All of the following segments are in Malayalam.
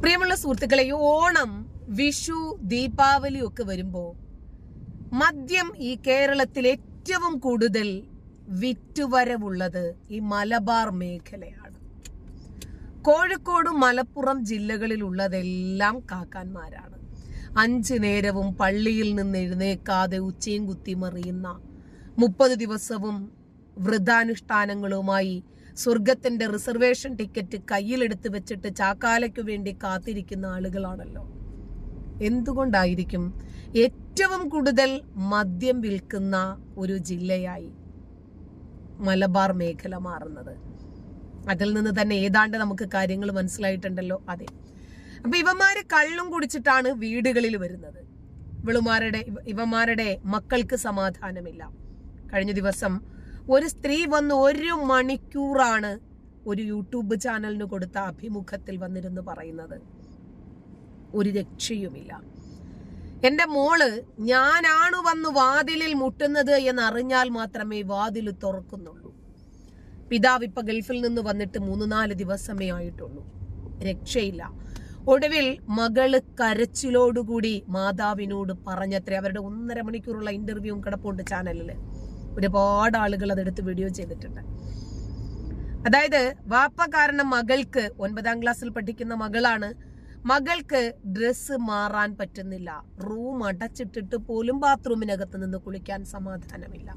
പ്രിയമുള്ള സുഹൃത്തുക്കളെ ഓണം വിഷു ദീപാവലി ഒക്കെ വരുമ്പോ മദ്യം ഈ കേരളത്തിൽ ഏറ്റവും കൂടുതൽ വിറ്റുവരവുള്ളത് ഈ മലബാർ മേഖലയാണ്. കോഴിക്കോട് മലപ്പുറം ജില്ലകളിലുള്ളതെല്ലാം കാക്കാന്മാരാണ്. അഞ്ചു നേരവും പള്ളിയിൽ നിന്ന് എഴുന്നേക്കാതെ ഉച്ചയും കുത്തി മറിയുന്ന മുപ്പത് ദിവസവും വൃദ്ധാനുഷ്ഠാനങ്ങളുമായി സ്വർഗത്തിന്റെ റിസർവേഷൻ ടിക്കറ്റ് കയ്യിലെടുത്ത് വെച്ചിട്ട് ചാക്കാലയ്ക്കു വേണ്ടി കാത്തിരിക്കുന്ന ആളുകളാണല്ലോ. എന്തുകൊണ്ടായിരിക്കും ഏറ്റവും കൂടുതൽ മദ്യം വിൽക്കുന്ന ഒരു ജില്ലയായി മലബാർ മേഖല മാറുന്നത്? അതിൽ നിന്ന് തന്നെ ഏതാണ്ട് നമുക്ക് കാര്യങ്ങൾ മനസ്സിലായിട്ടുണ്ടല്ലോ. അതെ. അപ്പൊ ഇവന്മാര് കള്ളും കുടിച്ചിട്ടാണ് വീടുകളിൽ വരുന്നത്. ഇവളുമാരുടെ ഇവന്മാരുടെ മക്കൾക്ക് സമാധാനമില്ല. കഴിഞ്ഞ ദിവസം ഒരു സ്ത്രീ വന്ന് ഒരു മണിക്കൂറാണ് ഒരു യൂട്യൂബ് ചാനലിന് കൊടുത്ത അഭിമുഖത്തിൽ വന്നിരുന്നു പറയുന്നത്. ഒരു രക്ഷയുമില്ല. എന്റെ മോൾ ഞാനാണ് വന്ന് വാതിലിൽ മുട്ടുന്നത് എന്നറിഞ്ഞാൽ മാത്രമേ വാതിൽ തുറക്കുന്നുള്ളൂ. പിതാവ് ഇപ്പൊ ഗൾഫിൽ നിന്ന് വന്നിട്ട് മൂന്ന് നാല് ദിവസമേ ആയിട്ടുള്ളൂ. രക്ഷയില്ല. ഒടുവിൽ മകൾ കരച്ചിലോടുകൂടി മാതാവിനോട് പറഞ്ഞത്രേ അവരുടെ ഒന്നര മണിക്കൂറുള്ള ഇന്റർവ്യൂവും കിടപ്പുണ്ട് ചാനലിൽ. ഒരുപാട് ആളുകൾ അതെടുത്ത് വീഡിയോ ചെയ്തിട്ടുണ്ട്. അതായത് വാപ്പ കാരണം മകൾക്ക് ഒൻപതാം ക്ലാസ്സിൽ പഠിക്കുന്ന മകളാണ്. മകൾക്ക് ഡ്രസ്സ് മാറാൻ പറ്റുന്നില്ല. റൂം അടച്ചിട്ടിട്ട് പോലും ബാത്റൂമിനകത്ത് നിന്ന് കുളിക്കാൻ സമാധാനമില്ല.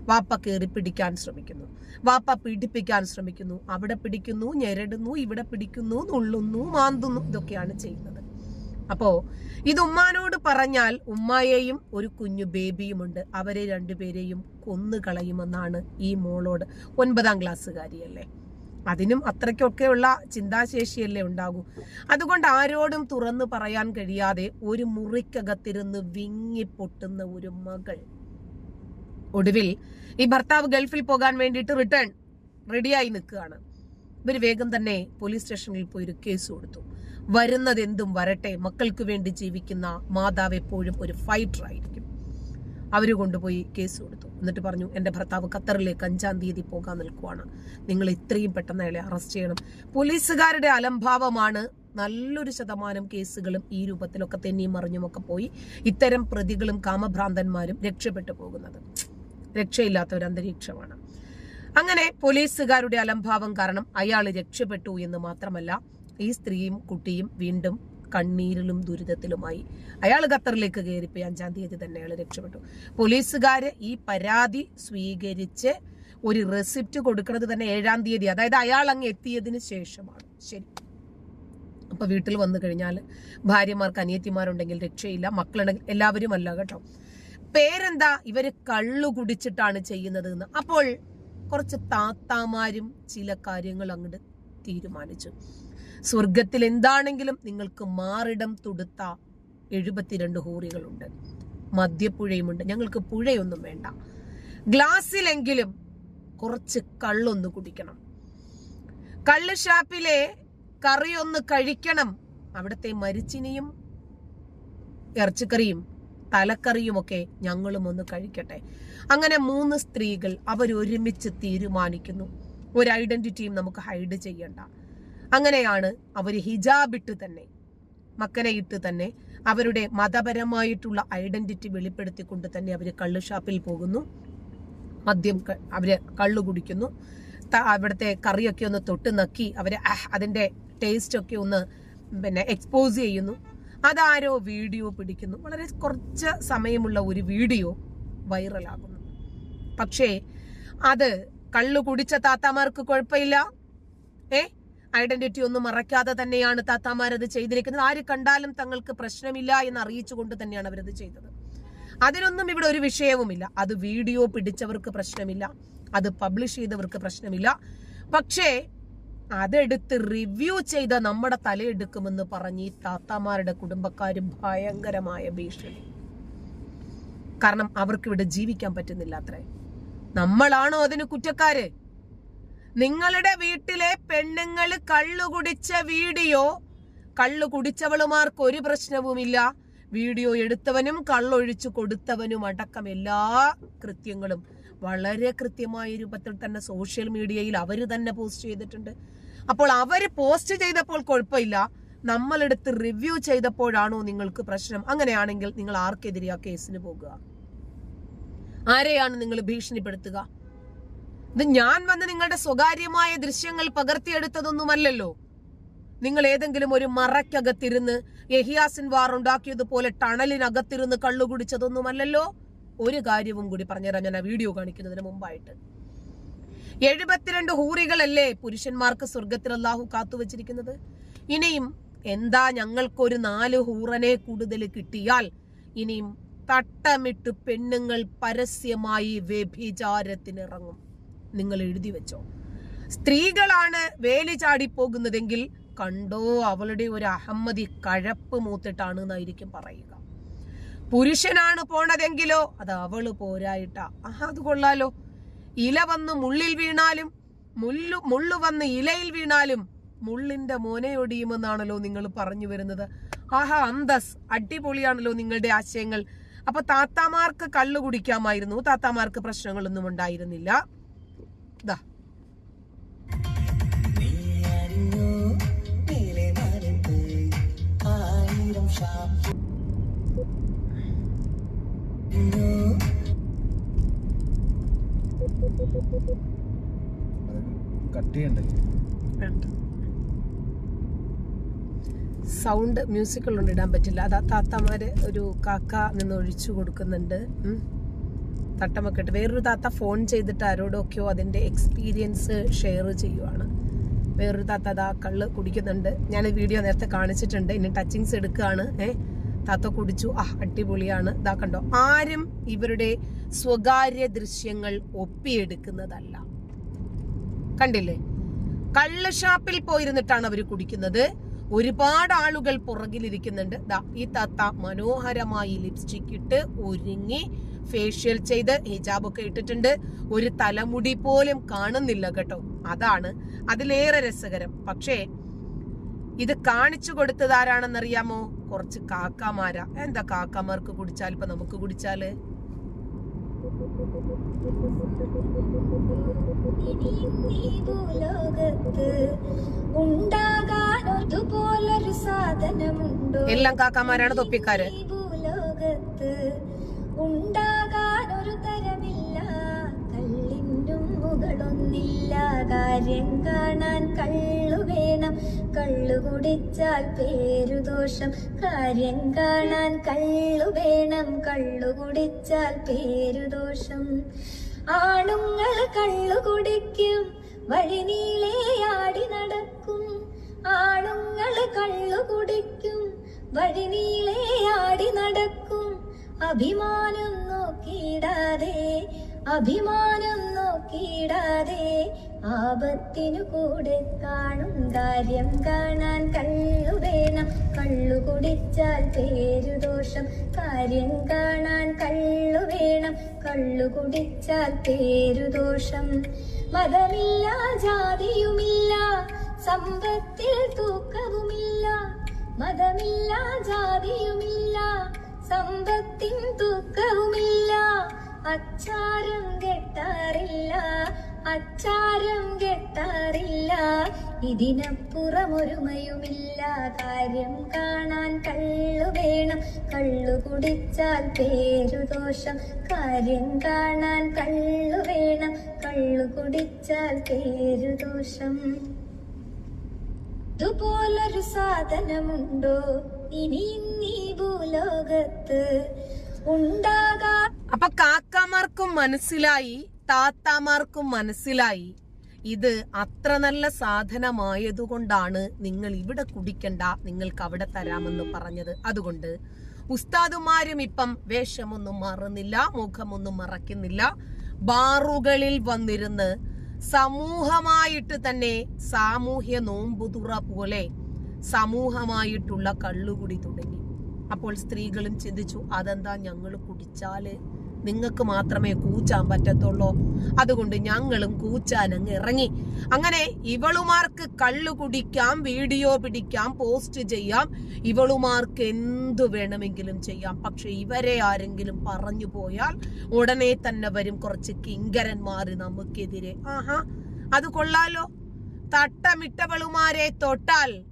വാപ്പ കയറി പിടിക്കാൻ ശ്രമിക്കുന്നു. വാപ്പ പീഡിപ്പിക്കാൻ ശ്രമിക്കുന്നു. അവിടെ പിടിക്കുന്നു ഞെരടുന്നു ഇവിടെ പിടിക്കുന്നു നുള്ളുന്നു മാന്തുന്നു ഇതൊക്കെയാണ് ചെയ്യുന്നത്. അപ്പോ ഇത് ഉമ്മാനോട് പറഞ്ഞാൽ ഉമ്മായെയും ഒരു കുഞ്ഞു ബേബിയുമുണ്ട്. അവരെ രണ്ടുപേരെയും കൊന്നു കളയുമെന്നാണ് ഈ മോളോട് ഒൻപതാം ക്ലാസ്സുകാരിയല്ലേ. അതിനും അത്രയ്ക്കൊക്കെയുള്ള ചിന്താശേഷിയല്ലേ ഉണ്ടാകൂ. അതുകൊണ്ട് ആരോടും തുറന്നു പറയാൻ കഴിയാതെ ഒരു മുറിക്കകത്തിരുന്ന് വിങ്ങിപ്പൊട്ടുന്ന ഒരു മകൾ. ഒടുവിൽ ഈ ഭർത്താവ് ഗൾഫിൽ പോകാൻ വേണ്ടിയിട്ട് റിട്ടേൺ റെഡിയായി നിൽക്കുകയാണ്. ഇവർ വേഗം തന്നെ പോലീസ് സ്റ്റേഷനിൽ പോയി ഒരു കേസ് കൊടുത്തു. വരുന്നത് എന്തും വരട്ടെ. മക്കൾക്ക് വേണ്ടി ജീവിക്കുന്ന മാതാവ് എപ്പോഴും ഒരു ഫൈറ്റർ ആയിരിക്കും. അവർ കൊണ്ടുപോയി കേസ് കൊടുത്തു. എന്നിട്ട് പറഞ്ഞു എന്റെ ഭർത്താവ് ഖത്തറിലേക്ക് അഞ്ചാം തീയതി പോകാൻ നിൽക്കുവാണ്. നിങ്ങൾ ഇത്രയും പെട്ടെന്ന് അയാളെ അറസ്റ്റ് ചെയ്യണം. പോലീസുകാരുടെ അലംഭാവമാണ് നല്ലൊരു ശതമാനം കേസുകളും ഈ രൂപത്തിലൊക്കെ തെന്നിയും മറിഞ്ഞുമൊക്കെ പോയി ഇത്തരം പ്രതികളും കാമഭ്രാന്തന്മാരും രക്ഷപ്പെട്ടു പോകുന്നത്. രക്ഷയില്ലാത്ത ഒരു അന്തരീക്ഷമാണ്. അങ്ങനെ പോലീസുകാരുടെ അലംഭാവം കാരണം അയാൾ രക്ഷപ്പെട്ടു എന്ന് മാത്രമല്ല ഈ സ്ത്രീയും കുട്ടിയും വീണ്ടും കണ്ണീരിലും ദുരിതത്തിലുമായി അയാൾ ഖത്തറിലേക്ക് കയറിപ്പോയി അഞ്ചാം തീയതി തന്നെ അയാൾ രക്ഷപ്പെട്ടു. പോലീസുകാര് ഈ പരാതി സ്വീകരിച്ച് ഒരു റെസിപ്റ്റ് കൊടുക്കുന്നത് തന്നെ ഏഴാം തീയതി അതായത് അയാൾ അങ്ങ് എത്തിയതിന് ശേഷമാണ്. ശരി. അപ്പൊ വീട്ടിൽ വന്നു കഴിഞ്ഞാൽ ഭാര്യമാർക്ക് അനിയത്തിമാരുണ്ടെങ്കിൽ രക്ഷയില്ല മക്കളുണ്ടെങ്കിൽ എല്ലാവരും അല്ല കേട്ടോ. പേരെന്താ? ഇവർ കള്ളു കുടിച്ചിട്ടാണ് ചെയ്യുന്നത് എന്ന്. അപ്പോൾ കുറച്ച് താത്താമാരും ചില കാര്യങ്ങൾ അങ്ങോട്ട് തീരുമാനിച്ചു. സ്വർഗത്തിൽ എന്താണെങ്കിലും നിങ്ങൾക്ക് മാറിടം തുടുത്ത എഴുപത്തിരണ്ട് ഹൂറികളുണ്ട്. മദ്യപ്പുഴയുമുണ്ട്. ഞങ്ങൾക്ക് പുഴയൊന്നും വേണ്ട. ഗ്ലാസ്സിലെങ്കിലും കുറച്ച് കള്ളൊന്ന് കുടിക്കണം. കള്ള് ഷാപ്പിലെ കറി ഒന്ന് കഴിക്കണം. അവിടുത്തെ മരിച്ചിനിയും ഇറച്ചിക്കറിയും തലക്കറിയുമൊക്കെ ഞങ്ങളും ഒന്ന് കഴിക്കട്ടെ. അങ്ങനെ മൂന്ന് സ്ത്രീകൾ അവരൊരുമിച്ച് തീരുമാനിക്കുന്നു. ഒരു ഐഡന്റിറ്റിയും നമുക്ക് ഹൈഡ് ചെയ്യണ്ട. അങ്ങനെയാണ് അവർ ഹിജാബിട്ട് തന്നെ മക്കനെ ഇട്ട് തന്നെ അവരുടെ മതപരമായിട്ടുള്ള ഐഡന്റിറ്റി വെളിപ്പെടുത്തിക്കൊണ്ട് തന്നെ അവർ കള്ളു ഷാപ്പിൽ പോകുന്നു. മദ്യം അവർ കള്ളു കുടിക്കുന്നു. അവിടുത്തെ കറിയൊക്കെ ഒന്ന് തൊട്ട് നക്കി അവർ അതിന്റെ ടേസ്റ്റൊക്കെ ഒന്ന് പിന്നെ എക്സ്പോസ് ചെയ്യുന്നു. അതാരോ വീഡിയോ പിടിക്കുന്നു. വളരെ കുറച്ച് സമയമുള്ള ഒരു വീഡിയോ വൈറലാകുന്നു പക്ഷേ അത് കള്ളു കുടിച്ച താത്താമാർക്ക് കുഴപ്പമില്ല. ഏ? ഐഡന്റിറ്റി ഒന്നും മറയ്ക്കാതെ തന്നെയാണ് താത്താമാരത് ചെയ്തിരിക്കുന്നത്. ആര് കണ്ടാലും തങ്ങൾക്ക് പ്രശ്നമില്ല എന്ന് അറിയിച്ചുകൊണ്ട് തന്നെയാണ് അവരത് ചെയ്തത്. അതിനൊന്നും ഇവിടെ ഒരു വിഷയവുമില്ല. അത് വീഡിയോ പിടിച്ചവർക്ക് പ്രശ്നമില്ല. അത് പബ്ലിഷ് ചെയ്തവർക്ക് പ്രശ്നമില്ല. പക്ഷേ അതെടുത്ത് റിവ്യൂ ചെയ്ത നമ്മുടെ തലയെടുക്കുമെന്ന് പറഞ്ഞ് ഈ താത്താമാരുടെ കുടുംബക്കാരും ഭയങ്കരമായ ഭീഷണി. കാരണം അവർക്ക് ഇവിടെ ജീവിക്കാൻ പറ്റുന്നില്ല അത്രേ. നമ്മളാണോ അതിന് കുറ്റക്കാര്? നിങ്ങളുടെ വീട്ടിലെ പെണ്ണുങ്ങൾ കള്ളു കുടിച്ച വീഡിയോ കള്ളു കുടിച്ചവളുമാർക്ക് ഒരു പ്രശ്നവുമില്ല. വീഡിയോ എടുത്തവനും കള്ളൊഴിച്ചു കൊടുത്തവനും അടക്കം എല്ലാ കൃത്യങ്ങളും വളരെ കൃത്യമായ രൂപത്തിൽ തന്നെ സോഷ്യൽ മീഡിയയിൽ അവർ തന്നെ പോസ്റ്റ് ചെയ്തിട്ടുണ്ട്. അപ്പോൾ അവർ പോസ്റ്റ് ചെയ്തപ്പോൾ കുഴപ്പമില്ല. നമ്മളെടുത്ത് റിവ്യൂ ചെയ്തപ്പോഴാണോ നിങ്ങൾക്ക് പ്രശ്നം? അങ്ങനെയാണെങ്കിൽ നിങ്ങൾ ആർക്കെതിരെ ആ കേസിന് പോകുക? ആരെയാണ് നിങ്ങൾ ഭീഷണിപ്പെടുത്തുക? ഇത് ഞാൻ വന്ന് നിങ്ങളുടെ സ്വകാര്യമായ ദൃശ്യങ്ങൾ പകർത്തിയെടുത്തതൊന്നുമല്ലല്ലോ. നിങ്ങൾ ഏതെങ്കിലും ഒരു മറയ്ക്കകത്തിരുന്ന് യഹിയാസിൻ വാർ ഉണ്ടാക്കിയതുപോലെ ടണലിനകത്തിരുന്ന് കള്ളുകുടിച്ചതൊന്നുമല്ലല്ലോ ഒരു കാര്യവും കൂടി പറഞ്ഞുതരാം. ഞാൻ ആ വീഡിയോ കാണിക്കുന്നതിന് മുമ്പായിട്ട്. എഴുപത്തിരണ്ട് ഹൂറികളല്ലേ പുരുഷന്മാർക്ക് സ്വർഗത്തിൽ അള്ളാഹു കാത്തുവച്ചിരിക്കുന്നത്? ഇനിയും എന്താ ഞങ്ങൾക്കൊരു നാല് ഹൂറനെ കൂടുതൽ കിട്ടിയാൽ ഇനിയും തട്ടമിട്ട് പെണ്ണുങ്ങൾ പരസ്യമായി വ്യഭിചാരത്തിനിറങ്ങും. നിങ്ങൾ എഴുതി വെച്ചോ. സ്ത്രീകളാണ് വേലി ചാടിപ്പോകുന്നതെങ്കിൽ കണ്ടോ അവളുടെ ഒരു അഹമ്മതി കഴപ്പ് മൂത്തിട്ടാണ് എന്നായിരിക്കും പറയുക. പുരുഷനാണ് പോണതെങ്കിലോ അത് അവൾ പോരായിട്ടാ. ആഹ് അത് കൊള്ളാലോ. ഇല വന്ന് മുള്ളിൽ വീണാലും മുള്ളു മുള്ളു വന്ന് ഇലയിൽ വീണാലും മുള്ളിന്റെ മോനയൊടിയുമെന്നാണല്ലോ നിങ്ങൾ പറഞ്ഞു വരുന്നത്. ആഹാ അന്തസ് അടിപൊളിയാണല്ലോ നിങ്ങളുടെ ആശയങ്ങൾ. അപ്പൊ താത്താമാർക്ക് കള്ളു കുടിക്കാമായിരുന്നു. താത്താമാർക്ക് പ്രശ്നങ്ങളൊന്നും ഉണ്ടായിരുന്നില്ല. ദാ. നീ അറിഞ്ഞോ മേലെ മരത്ത് ആയിരം ഷാം അറിഞ്ഞോ കട്ട് ചെയ്യണ്ടേ? വേണ്ട. സൗണ്ട് മ്യൂസിക്കുകളൊന്നും ഇടാൻ പറ്റില്ല. അതാ താത്തമാരെ ഒരു കാക്ക നിന്ന് ഒഴിച്ചു കൊടുക്കുന്നുണ്ട്. തട്ടമൊക്കെട്ട് വേറൊരു താത്ത ഫോൺ ചെയ്തിട്ട് ആരോടൊക്കെയോ അതിന്റെ എക്സ്പീരിയൻസ് ഷെയർ ചെയ്യുവാണ്. വേറൊരു താത്ത അതാ കള്ള് കുടിക്കുന്നുണ്ട്. ഞാൻ വീഡിയോ നേരത്തെ കാണിച്ചിട്ടുണ്ട്. ഇനി ടച്ചിങ്സ് എടുക്കുകയാണ് ഏ? താത്ത കുടിച്ചു. ആ അടിപൊളിയാണ്. ഇതാ കണ്ടോ? ആരും ഇവരുടെ സ്വകാര്യ ദൃശ്യങ്ങൾ ഒപ്പിയെടുക്കുന്നതല്ല. കണ്ടില്ലേ? കള്ള് ഷാപ്പിൽ പോയിരുന്നിട്ടാണ് അവർ കുടിക്കുന്നത്. ഒരുപാട് ആളുകൾ പുറകിലിരിക്കുന്നുണ്ട് ഈ തത്ത മനോഹരമായി ലിപ്സ്റ്റിക് ഇട്ട് ഒരുങ്ങി ഫേഷ്യൽ ചെയ്ത് ഹിജാബൊക്കെ ഇട്ടിട്ടുണ്ട് ഒരു തലമുടി പോലും കാണുന്നില്ല കേട്ടോ അതാണ് അതിലേറെ രസകരം പക്ഷേ ഇത് കാണിച്ചു കൊടുത്തത് ആരാണെന്നറിയാമോ കുറച്ച് കാക്കമാരാ എന്താ കാക്കമാർക്ക് കുടിച്ചാൽ ഇപ്പൊ നമുക്ക് കുടിച്ചാൽ ഇനിയും ഉണ്ടാകാനൊതുപോലൊരു സാധനമുണ്ടോ? എല്ലാം കാക്കാമാരാണ് തൊപ്പിക്കാര്. ഭൂലോകത്ത് ഉണ്ടാകാൻ ഒരു തരമില്ല. കള്ളിനും മുകളൊന്നില്ല. കാര്യം കാണാൻ കള്ളു വേണം. കള്ളു കുടിച്ചാൽ പേരുദോഷം. കാര്യം കാണാൻ കള്ളു വേണം. കള്ളു കുടിച്ചാൽ പേരുദോഷം. ആണുങ്ങൾ കള്ളു കുടിക്കും. വഴി ആടി നടക്കും. ആണുങ്ങൾ കള്ളു കുടിക്കും വഴിനീളെ ആടി നടക്കും. അഭിമാനം നോക്കിയിടാതെ അഭിമാനം നോക്കിയിടാതെ ആപത്തിനു കൂടെ കാണും കാര്യം കാണാൻ കള്ളു വേണം. കള്ളു കുടിച്ചാൽ പേരു ദോഷം. കാര്യം കാണാൻ കള്ളു വേണം. കള്ളു കുടിച്ചാൽ പേരു ദോഷം. മതമില്ല ജാതിയുമില്ല സമ്പത്തിൽ തൂക്കവുമില്ല മതമില്ല ജാതിയുമില്ല സമ്പത്തിൻ തൂക്കവുമില്ല. അച്ചാരം കെട്ടാറില്ല അച്ചാരം കെട്ടാറില്ല. ഇതിനപ്പുറമൊരുമയുമില്ല. കാര്യം കാണാൻ കള്ളു വേണം. കള്ളു കുടിച്ചാൽ പേരുദോഷം കാര്യം കാണാൻ കള്ളു വേണം. കള്ളു കുടിച്ചാൽ പേരുദോഷം ഇതുപോലൊരു സാധനമുണ്ടോ? ഇനി നീ ഭൂലോകത്ത് ഉണ്ടാകാ. അപ്പൊ കാക്കാമാർക്കും മനസ്സിലായി താത്താമാർക്കും മനസ്സിലായി. ഇത് അത്ര നല്ല സാധനമായതുകൊണ്ടാണ് നിങ്ങൾ ഇവിടെ കുടിക്കണ്ട നിങ്ങൾക്ക് അവിടെ തരാമെന്ന് പറഞ്ഞത്. അതുകൊണ്ട് ഉസ്താദുമാരും ഇപ്പം വേഷമൊന്നും മാറുന്നില്ല മുഖമൊന്നും മറക്കുന്നില്ല ബാറുകളിൽ വന്നിരുന്ന് സമൂഹമായിട്ട് തന്നെ സാമൂഹ്യ നോമ്പുതുറ പോലെ സമൂഹമായിട്ടുള്ള കള്ളുകുടി തുടങ്ങി. അപ്പോൾ സ്ത്രീകളും ചിന്തിച്ചു അതെന്താ ഞങ്ങൾ കുടിച്ചാൽ? നിങ്ങൾക്ക് മാത്രമേ കൂച്ചാൻ പറ്റത്തുള്ളൂ. അതുകൊണ്ട് ഞങ്ങളും കൂച്ചാൻ അങ്ങ് ഇറങ്ങി. അങ്ങനെ ഇവളുമാർക്ക് കള്ളു കുടിക്കാം വീഡിയോ പിടിക്കാം പോസ്റ്റ് ചെയ്യാം. ഇവളുമാർക്ക് എന്തു വേണമെങ്കിലും ചെയ്യാം. പക്ഷെ ഇവരെ ആരെങ്കിലും പറഞ്ഞു പോയാൽ ഉടനെ തന്നെ വരും കുറച്ച് കിങ്കരന്മാർ നമുക്കെതിരെ. ആഹാ അത് കൊള്ളാലോ. തട്ടമിട്ടവളുമാരെ തൊട്ടാൽ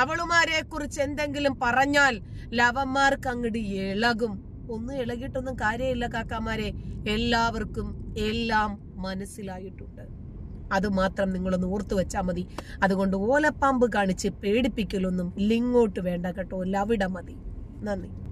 അവളുമാരെ കുറിച്ച് എന്തെങ്കിലും പറഞ്ഞാൽ ലവന്മാർക്ക് അങ്ങോട്ട് ഇളകും. ഒന്നും ഇളകിയിട്ടൊന്നും കാര്യമില്ല കാക്കാമാരെ. എല്ലാവർക്കും എല്ലാം മനസ്സിലായിട്ടുണ്ട്. അത് മാത്രം നിങ്ങളൊന്ന് ഓർത്തു വെച്ചാൽ മതി. അതുകൊണ്ട് ഓലപ്പാമ്പ് കാണിച്ച് പേടിപ്പിക്കലൊന്നും ലിങ്ങോട്ട് വേണ്ട കേട്ടോ. ലവിട മതി. നന്ദി.